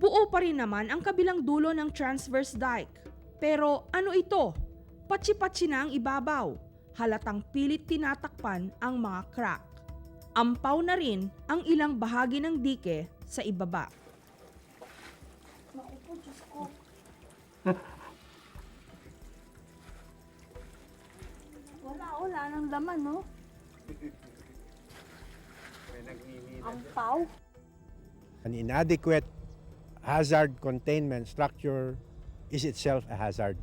Buo pa rin naman ang kabilang dulo ng transverse dike. Pero ano ito? Patsi-patsi na ang ibabaw. Halatang pilit tinatakpan ang mga crack. Ampaw na rin ang ilang bahagi ng dike sa ibaba. Naku po, Diyos ko. wala, wala nang laman, no? Ang pau. An inadequate hazard containment structure is itself a hazard.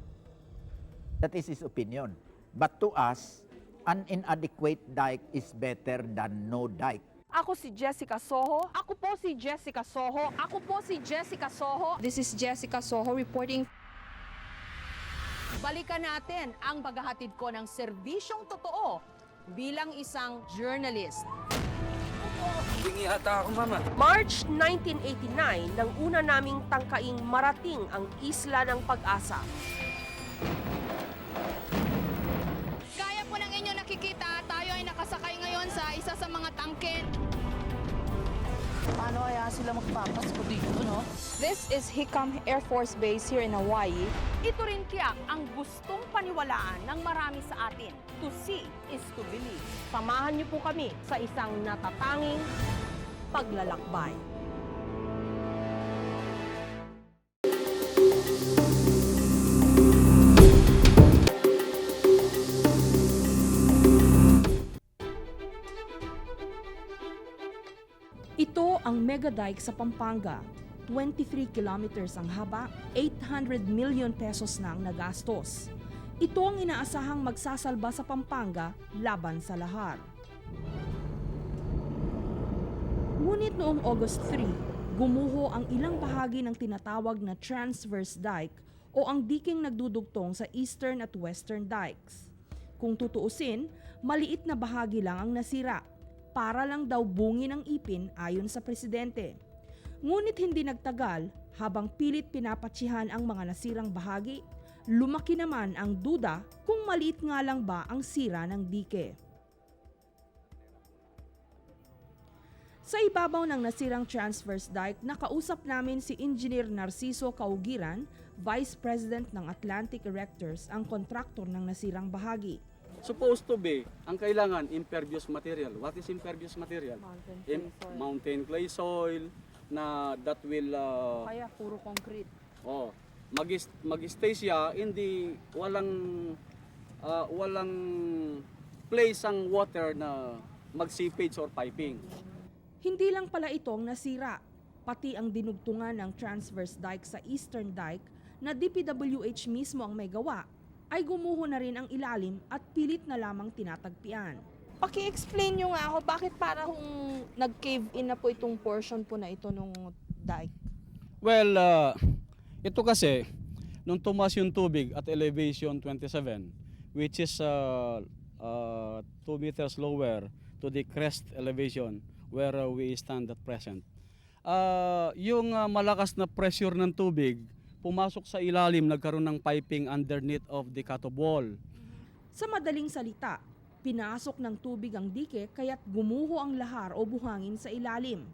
That is his opinion. But to us, an inadequate dike is better than no dike. Ako si Jessica Soho. Ako po si Jessica Soho. Ako po si Jessica Soho. This is Jessica Soho reporting Balikan natin ang paghahatid ko ng serbisyong totoo bilang isang journalist. Bingi ata ako, mama. March 1989 nang una naming tangkaing marating ang isla ng pag-asa. Gaya po ng inyo nakikita, tayo ay nakasakay ngayon sa isa sa mga tangke. Paano kaya sila magpapasko dito, no? This is Hicam Air Force Base here in Hawaii. Ito rin tiyak ang gustong paniwalaan ng marami sa atin. To see is to believe. Samahan niyo po kami sa isang natatanging paglalakbay. Ito ang mega dike sa Pampanga. 23 kilometers ang haba, 800 million pesos na ang nagastos. Ito ang inaasahang magsasalba sa Pampanga laban sa lahar. Ngunit noong August 3, gumuho ang ilang bahagi ng tinatawag na transverse dike o ang diking nagdudugtong sa eastern at western dikes. Kung tutuusin, maliit na bahagi lang ang nasira para lang daw bungi ng ipin ayon sa presidente. Ngunit hindi nagtagal, habang pilit pinapatsihan ang mga nasirang bahagi, lumaki naman ang duda kung maliit nga lang ba ang sira ng dike. Sa ibabaw ng nasirang transverse dike, nakausap namin si Engineer Narciso Kaugiran, Vice President ng Atlantic Erectors, ang kontraktor ng nasirang bahagi. Supposed to be, ang kailangan, impervious material. What is impervious material? Mountain Im- mountain clay soil na that will uh, Kaya puro concrete. oh, mag mag-stay siya hindi walang uh, walang place ang water na mag-seepage or piping. Hindi lang pala itong nasira, pati ang dinugtungan ng transverse dike sa eastern dike na DPWH mismo ang may gawa, ay gumuho na rin ang ilalim at pilit na lamang tinatagpian. Paki-explain nyo nga ako bakit parang nag-cave in na po itong portion po na ito nung dike. Well, uh, ito kasi, nung tumas yung tubig at elevation 27, which is uh, uh, 2 meters lower to the crest elevation where uh, we stand at present, uh, yung uh, malakas na pressure ng tubig, pumasok sa ilalim, nagkaroon ng piping underneath of the cutoff wall. Sa madaling salita, pinasok ng tubig ang dike kaya't gumuho ang lahar o buhangin sa ilalim.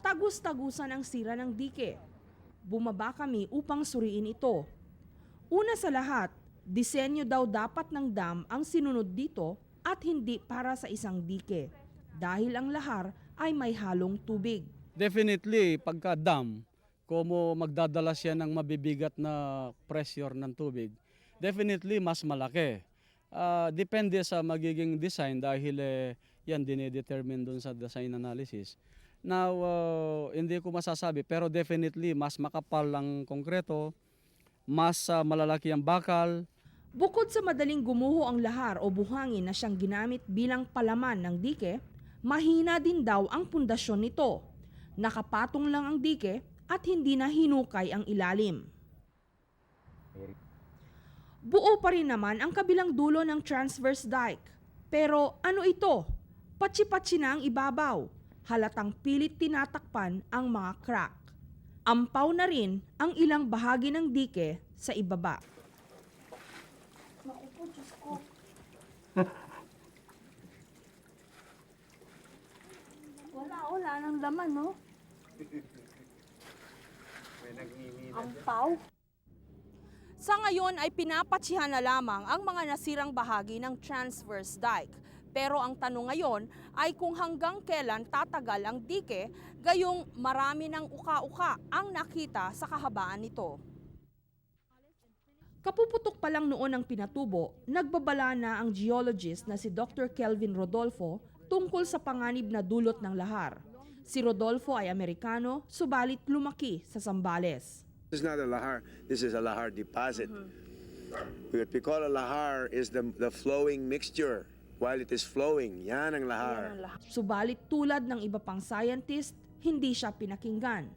Tagus-tagusan ang sira ng dike. Bumaba kami upang suriin ito. Una sa lahat, disenyo daw dapat ng dam ang sinunod dito at hindi para sa isang dike dahil ang lahar ay may halong tubig. Definitely, pagka dam, kung magdadala siya ng mabibigat na pressure ng tubig, definitely mas malaki. Ah, depende sa magiging design dahil eh, yan dinedetermine dun sa design analysis. Now, ah, hindi ko masasabi pero definitely mas makapal ang konkreto, mas ah, malalaki ang bakal, Bukod sa madaling gumuho ang lahar o buhangin na siyang ginamit bilang palaman ng dike, mahina din daw ang pundasyon nito. Nakapatong lang ang dike at hindi na hinukay ang ilalim. Buo pa rin naman ang kabilang dulo ng transverse dike. Pero ano ito? Patsi-patsi na ang ibabaw. Halatang pilit tinatakpan ang mga crack. Ampaw na rin ang ilang bahagi ng dike sa ibaba. Naku po, Diyos ko. wala, nang laman, no? Ang pau. Sa ngayon ay pinapatsihan na lamang ang mga nasirang bahagi ng transverse dike. Pero ang tanong ngayon ay kung hanggang kailan tatagal ang dike gayong marami ng uka-uka ang nakita sa kahabaan nito. Kapuputok pa lang noon ang pinatubo, nagbabala na ang geologist na si Dr. Kelvin Rodolfo tungkol sa panganib na dulot ng lahar. Si Rodolfo ay Amerikano, subalit lumaki sa Zambales. This is not a lahar. This is a lahar deposit. What we call a lahar is the, the flowing mixture. While it is flowing, yan ang lahar. Subalit tulad ng iba pang scientist, hindi siya pinakinggan.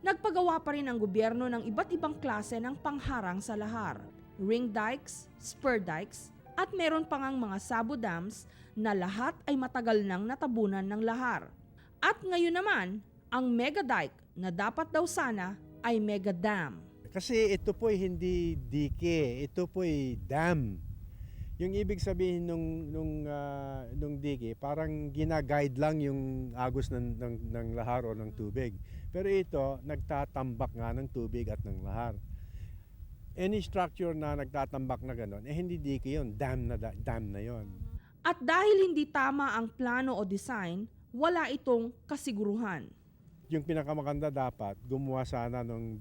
Nagpagawa pa rin ang gobyerno ng iba't ibang klase ng pangharang sa lahar. Ring dikes, spur dikes, at meron pang ang mga sabo dams na lahat ay matagal nang natabunan ng lahar. At ngayon naman, ang mega dike na dapat daw sana ay mega dam. Kasi ito po hindi dike, ito po ay dam. Yung ibig sabihin nung nung ah, nung dike, parang gina-guide lang yung agos ng, ng ng lahar o ng tubig. Pero ito nagtatambak nga ng tubig at ng lahar. Any structure na nagtatambak na gano'n, eh hindi dike 'yon, dam na da- dam na 'yon. At dahil hindi tama ang plano o design, wala itong kasiguruhan. Yung pinakamaganda dapat gumawa sana ng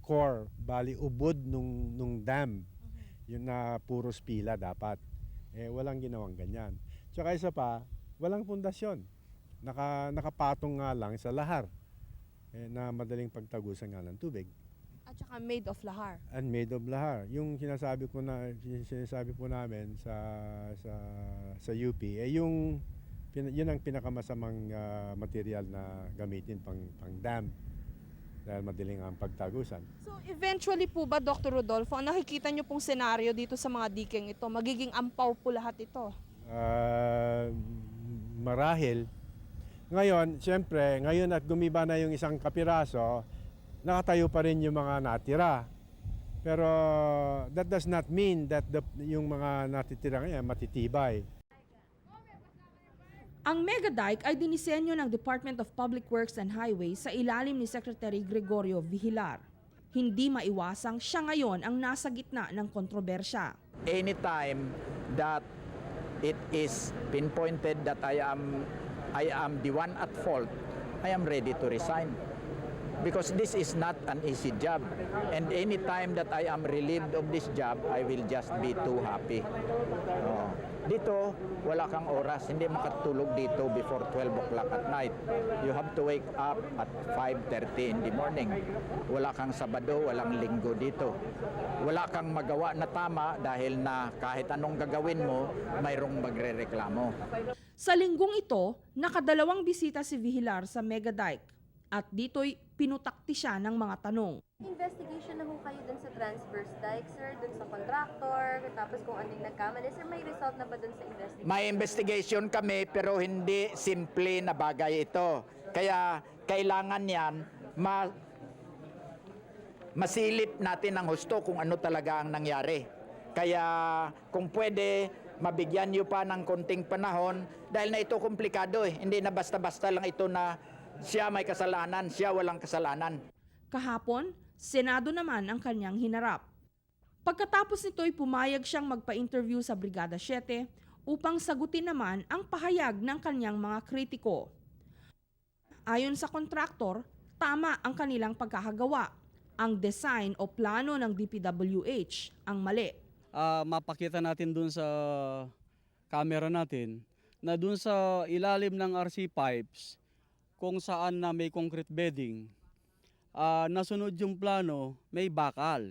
core, bali ubod nung nung dam. Yun na puros pila dapat. Eh walang ginawang ganyan. Tsaka isa pa, walang pundasyon. Naka nakapatong nga lang sa lahar. Eh, na madaling pagtagusan nga ng tubig. At saka made of lahar. And made of lahar. Yung sinasabi ko na sinasabi po namin sa sa sa UP, eh yung pin- yun ang pinakamasamang ah, material na gamitin pang pang dam dahil madaling ang pagtagusan. So eventually po ba, Dr. Rodolfo, ang nakikita niyo pong senaryo dito sa mga dikeng ito, magiging ampaw po lahat ito? Ah, marahil. Ngayon, siyempre, ngayon at gumiba na yung isang kapiraso, nakatayo pa rin yung mga natira. Pero that does not mean that the, yung mga natitira ngayon matitibay. Ang mega dike ay dinisenyo ng Department of Public Works and Highways sa ilalim ni Secretary Gregorio Vigilar. Hindi maiwasang siya ngayon ang nasa gitna ng kontrobersya. anytime that it is pinpointed that I am I am the one at fault, I am ready to resign. Because this is not an easy job. And anytime that I am relieved of this job, I will just be too happy. Oo. Dito, wala kang oras. Hindi makatulog dito before 12 o'clock at night. You have to wake up at 5.30 in the morning. Wala kang Sabado, walang Linggo dito. Wala kang magawa na tama dahil na kahit anong gagawin mo, mayroong magre-reklamo. Sa linggong ito, nakadalawang bisita si Vigilar sa mega dike at dito'y pinutakti siya ng mga tanong. Investigation na ho kayo dun sa transverse dike, sir, dun sa contractor, tapos kung anong nagkamali. Sir, may result na ba dun sa investigation? May investigation kami pero hindi simple na bagay ito. Kaya kailangan yan ma masilip natin ng husto kung ano talaga ang nangyari. Kaya kung pwede, mabigyan niyo pa ng konting panahon dahil na ito komplikado eh. Hindi na basta-basta lang ito na siya may kasalanan, siya walang kasalanan. Kahapon, Senado naman ang kanyang hinarap. Pagkatapos nito'y pumayag siyang magpa-interview sa Brigada 7 upang sagutin naman ang pahayag ng kanyang mga kritiko. Ayon sa kontraktor, tama ang kanilang pagkakagawa. Ang design o plano ng DPWH ang mali. Ah, mapakita natin dun sa camera natin na dun sa ilalim ng RC pipes kung saan na may concrete bedding, ah, nasunod yung plano, may bakal.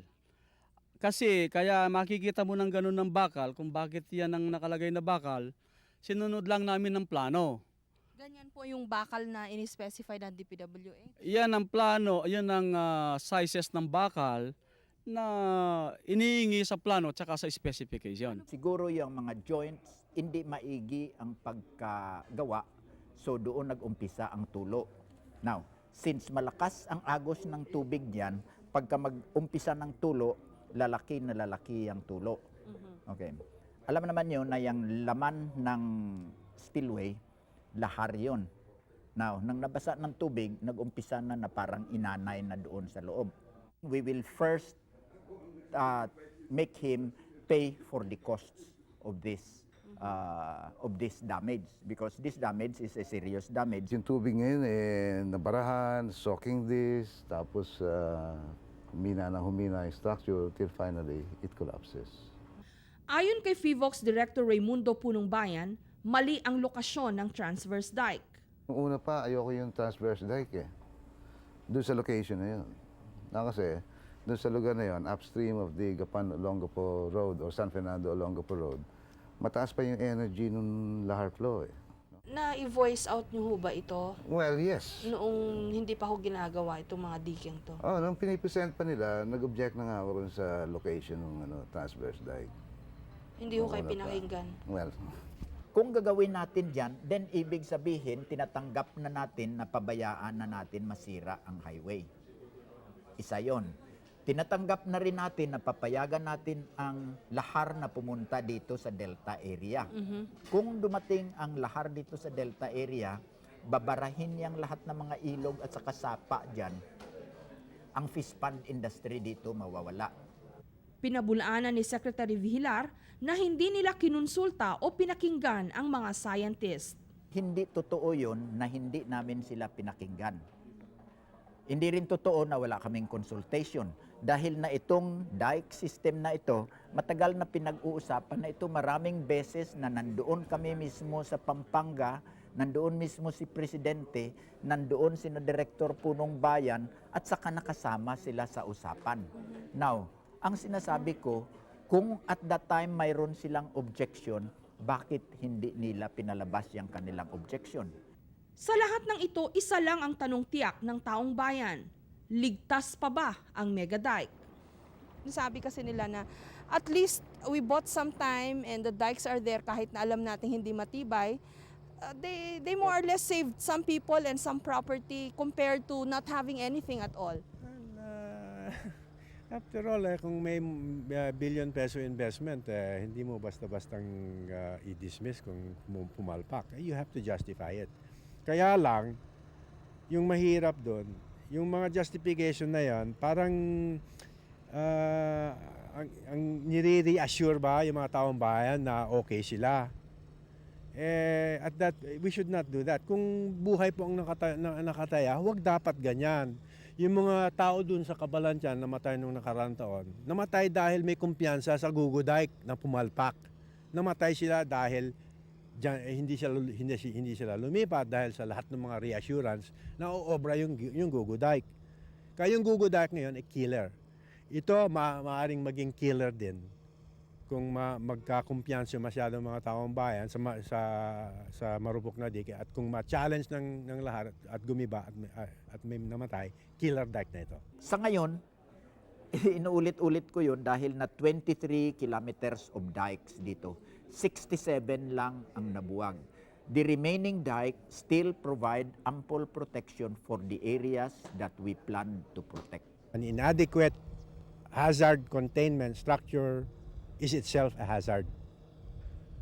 Kasi kaya makikita mo ng ganun ng bakal kung bakit yan ang nakalagay na bakal, sinunod lang namin ng plano. Ganyan po yung bakal na in-specify ng DPWH. Yan ang plano, yan ang ah, sizes ng bakal na iniingi sa plano tsaka sa specification. Siguro yung mga joints, hindi maigi ang pagkagawa. So doon nag-umpisa ang tulo. Now, since malakas ang agos ng tubig diyan, pagka mag-umpisa ng tulo, lalaki na lalaki ang tulo. Okay. Alam naman yun na yung laman ng spillway, lahar yun. Now, nang nabasa ng tubig, nag-umpisa na na parang inanay na doon sa loob. We will first uh, make him pay for the costs of this uh, of this damage because this damage is a serious damage. Yung tubig ngayon, eh, nabarahan, soaking this, tapos uh, humina na humina yung structure till finally it collapses. Ayon kay FIVOX Director Raimundo Punong Bayan, mali ang lokasyon ng transverse dike. Nung una pa, ayoko yung transverse dike eh. Doon sa location na yun. Na kasi, doon sa lugar na yun, upstream of the Gapan Olongapo Road or San Fernando Olongapo Road, mataas pa yung energy nung lahar flow eh. Na-voice out nyo ho ba ito Well, yes. noong hindi pa ho ginagawa itong mga diking to? Oh, nung pinipresent pa nila, nag-object na nga ako rin sa location ng ano, transverse dike. Hindi ho kayo Wala pa. pinakinggan. Well, Kung gagawin natin dyan, then ibig sabihin, tinatanggap na natin na pabayaan na natin masira ang highway. Isa yon. Tinatanggap na rin natin na papayagan natin ang lahar na pumunta dito sa Delta area. Kung dumating ang lahar dito sa Delta area, babarahin niyang lahat ng mga ilog at saka sapa dyan. Ang fish pond industry dito mawawala. Pinabulaanan ni Secretary Vihilar na hindi nila kinonsulta o pinakinggan ang mga scientist. Hindi totoo yun na hindi namin sila pinakinggan. Hindi rin totoo na wala kaming consultation. Dahil na itong dike system na ito, matagal na pinag-uusapan na ito maraming beses na nandoon kami mismo sa Pampanga, nandoon mismo si Presidente, nandoon si Direktor Punong Bayan, at saka nakasama sila sa usapan. Now, ang sinasabi ko, kung at that time mayroon silang objection, bakit hindi nila pinalabas yung kanilang objection? Sa lahat ng ito, isa lang ang tanong tiyak ng taong bayan. Ligtas pa ba ang mega dike? Sabi kasi nila na at least we bought some time and the dikes are there kahit na alam natin hindi matibay. Uh, they, they more or less saved some people and some property compared to not having anything at all. And, uh, after all, eh, kung may uh, billion peso investment, eh, hindi mo basta-bastang uh, i-dismiss kung pum- pumalpak. Eh, You have to justify it. Kaya lang, yung mahirap doon, yung mga justification na yan, parang uh, ang, ang nire-reassure ba yung mga taong bayan na okay sila. Eh, at that, we should not do that. Kung buhay po ang nakata- na- nakataya, huwag dapat ganyan. Yung mga tao dun sa Kabalantian namatay nung nakarang taon, namatay dahil may kumpiyansa sa Gugudike na pumalpak. Namatay sila dahil dyan, eh, hindi, sila, hindi, si- hindi sila lumipat dahil sa lahat ng mga reassurance na uobra yung, yung Gugudike. Kaya yung Gugudike ngayon ay killer. Ito ma maaring maging killer din kung ma magkakumpiyansa masyado ang mga taong bayan sa ma- sa sa marupok na dike at kung ma-challenge ng ng lahat at gumiba at at may namatay, killer dike na ito. Sa ngayon, inuulit-ulit ko yun dahil na 23 kilometers of dikes dito. 67 lang ang nabuwag. The remaining dike still provide ample protection for the areas that we plan to protect. An inadequate hazard containment structure is itself a hazard.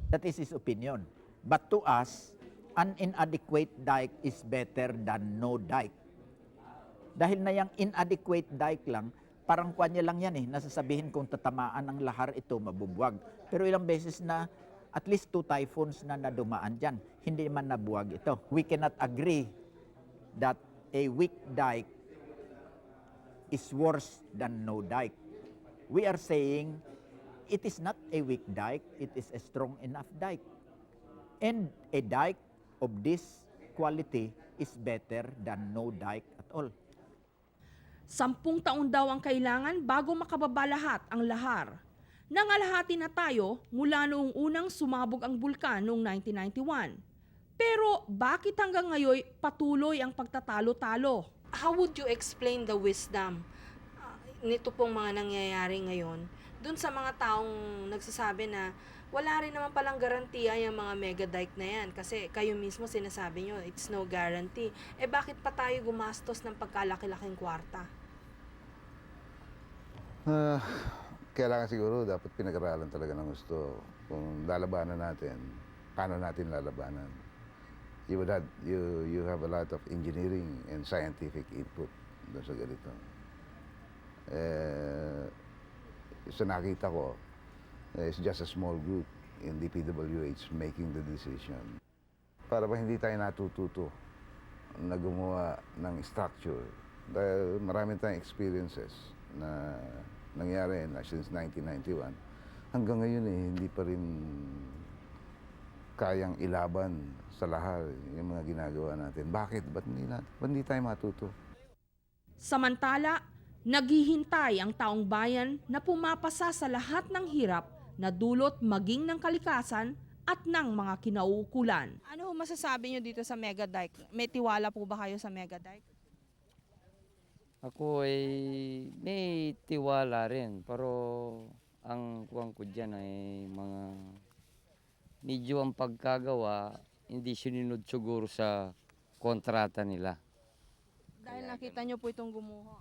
That is his opinion. But to us, an inadequate dike is better than no dike. Dahil na yung inadequate dike lang, parang kanya lang yan eh, nasasabihin kung tatamaan ng lahar ito, mabubuwag. Pero ilang beses na at least two typhoons na nadumaan dyan, hindi man nabuwag ito. We cannot agree that a weak dike is worse than no dike. We are saying it is not a weak dike, it is a strong enough dike. And a dike of this quality is better than no dike at all. Sampung taon daw ang kailangan bago makababa lahat ang lahar. Nangalahati na tayo mula noong unang sumabog ang bulkan noong 1991. Pero bakit hanggang ngayon patuloy ang pagtatalo-talo? How would you explain the wisdom uh, nito pong mga nangyayari ngayon dun sa mga taong nagsasabi na wala rin naman palang garantiya yung mga mega dike na yan kasi kayo mismo sinasabi nyo it's no guarantee. Eh bakit pa tayo gumastos ng pagkalaki-laking kwarta? Ah, kailangan siguro dapat pinag-aralan talaga ng gusto kung lalabanan natin, paano natin lalabanan. you would have you you have a lot of engineering and scientific input doon sa ganito. Eh, sa nakita ko, eh, it's just a small group in DPWH making the decision. Para ba hindi tayo natututo na gumawa ng structure dahil marami tayong experiences na nangyari na since 1991 hanggang ngayon eh hindi pa rin kayang ilaban sa lahat yung mga ginagawa natin. Bakit? Ba't hindi, natin, ba't hindi tayo matuto? Samantala, naghihintay ang taong bayan na pumapasa sa lahat ng hirap na dulot maging ng kalikasan at ng mga kinauukulan. Ano masasabi nyo dito sa Mega Dike? May tiwala po ba kayo sa Mega Dike? Ako ay may tiwala rin, pero ang kuwang ko dyan ay mga medyo ang pagkagawa, hindi sinunod siguro sa kontrata nila. Dahil nakita nyo po itong gumuho.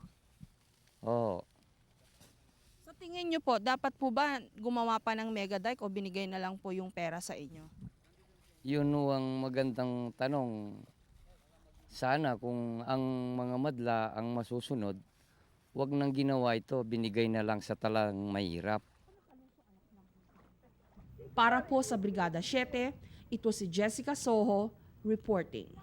Oo. Sa tingin nyo po, dapat po ba gumawa pa ng Mega Dike o binigay na lang po yung pera sa inyo? Yun ho ang magandang tanong. Sana kung ang mga madla ang masusunod, wag nang ginawa ito, binigay na lang sa talang mahirap. Para po sa Brigada 7, ito si Jessica Soho reporting.